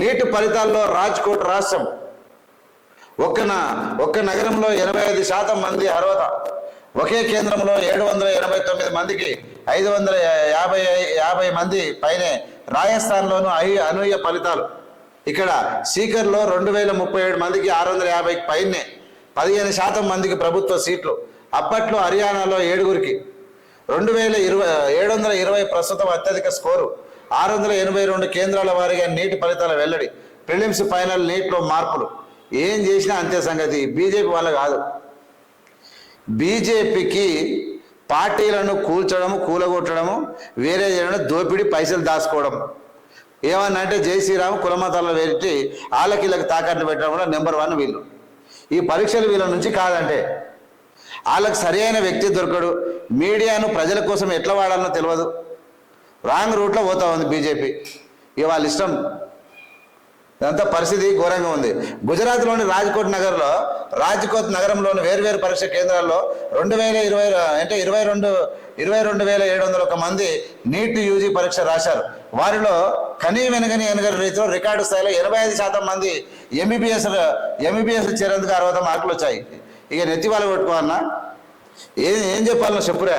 నీటి ఫలితాల్లో రాజ్కోట్ రాష్ట్రం. ఒక్క ఒక్క నగరంలో ఎనభై ఐదు శాతం మంది అర్హత. ఒకే కేంద్రంలో ఏడు వందల ఎనభై తొమ్మిది మందికి ఐదు వందల యాభై యాభై మంది పైనే రాజస్థాన్లోనూ ఐ అనూహ్య ఫలితాలు. ఇక్కడ సీకర్లో రెండు వేల ముప్పై ఏడు మందికి ఆరు వందల యాభైకి పైనే పదిహేను శాతం మందికి ప్రభుత్వ సీట్లు. అప్పట్లో హర్యానాలో ఏడుగురికి. రెండు వేల ఇరవై ఏడు వందల ఇరవై ప్రస్తుతం అత్యధిక స్కోరు. ఆరు వందల ఎనభై రెండు కేంద్రాల వారీగా నీటి ఫలితాల వెల్లడి. ప్రిలిమ్స్ ఫైనల్ నీటిలో మార్పులు. ఏం చేసినా అంతే సంగతి. బీజేపీ వల్ల కాదు. బీజేపీకి పార్టీలను కూల్చడము కూలగొట్టడము వేరే చేయడం దోపిడి పైసలు దాచుకోవడం. ఏమన్నా అంటే జై శ్రీరామ్ కులమతాలను పెట్టి ఆలకిళ్ళకి తాకట్టు పెట్టడం కూడా నెంబర్ వన్ వీళ్ళు. ఈ పరీక్షలు వీళ్ళ నుంచి కాదంటే. వాళ్ళకి సరైన వ్యక్తి దొరకడు. మీడియాను ప్రజల కోసం ఎట్లా వాడాలనో తెలియదు. రాంగ్ రూట్లో పోతా ఉంది బీజేపీ. ఇక వాళ్ళ ఇష్టం. ఇదంతా పరిస్థితి ఘోరంగా ఉంది. గుజరాత్లోని రాజ్కోట్ నగర్లో రాజ్కోట్ నగరంలోని వేర్వేరు పరీక్ష కేంద్రాల్లో రెండు వేల ఇరవై అంటే ఇరవై రెండు ఇరవై రెండు వేల ఏడు వందల ఒక మంది నీట్ యూజీ పరీక్ష రాశారు. వారిలో కనీ వెనగని ఎనగని రీతిలో రికార్డు స్థాయిలో ఎనభై ఐదు శాతం మంది ఎంబీబీఎస్ ఎంబీబీఎస్ చేరేందుకు అరవై మార్కులు వచ్చాయి. ఇక నెత్తివాళ్ళు కొట్టుకోవన్నా ఏం ఏం చెప్పాలన్నా చెప్పురా.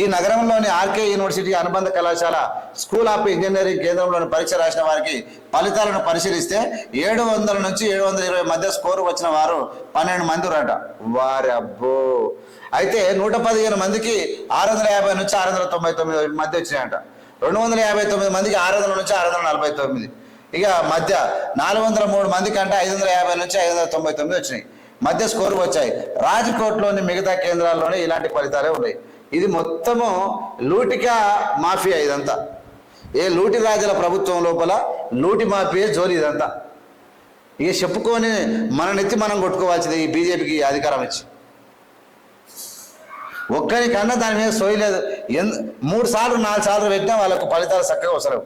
ఈ నగరంలోని ఆర్కే యూనివర్సిటీ అనుబంధ కళాశాల స్కూల్ ఆఫ్ ఇంజనీరింగ్ కేంద్రంలోని పరీక్ష రాసిన వారికి ఫలితాలను పరిశీలిస్తే ఏడు వందల నుంచి ఏడు వందల ఇరవై మధ్య స్కోరు వచ్చిన వారు పన్నెండు మంది ఉన్నారట వారి అబ్బో అయితే నూట పదిహేను మందికి ఆరు వందల యాభై నుంచి ఆరు వందల తొంభై తొమ్మిది మధ్య వచ్చినాయట. రెండు వందల యాభై తొమ్మిది మందికి ఆరు వందల నుంచి ఆరు వందల నలభై తొమ్మిది. ఇక మధ్య నాలుగు వందల మూడు మంది కంటే ఐదు వందల యాభై నుంచి ఐదు వందల తొంభై తొమ్మిది వచ్చినాయి. మధ్య స్కోరు వచ్చాయి. రాజ్కోట్లోని మిగతా కేంద్రాల్లోనే ఇలాంటి ఫలితాలే ఉన్నాయి. ఇది మొత్తము లూటికా మాఫియా ఇదంతా. ఏ లూటి రాజుల ప్రభుత్వం లోపల లూటి మాఫియా జోలి ఇదంతా. ఇక చెప్పుకొని మన నెత్తి మనం కొట్టుకోవాల్సింది ఈ బీజేపీకి అధికారం ఇచ్చి ఒక్కరికన్నా దాని మీద సోయలేదు ఎన్ మూడు సార్లు నాలుగు సార్లు పెట్టినా వాళ్ళకు ఫలితాలు చక్కగా అవసరం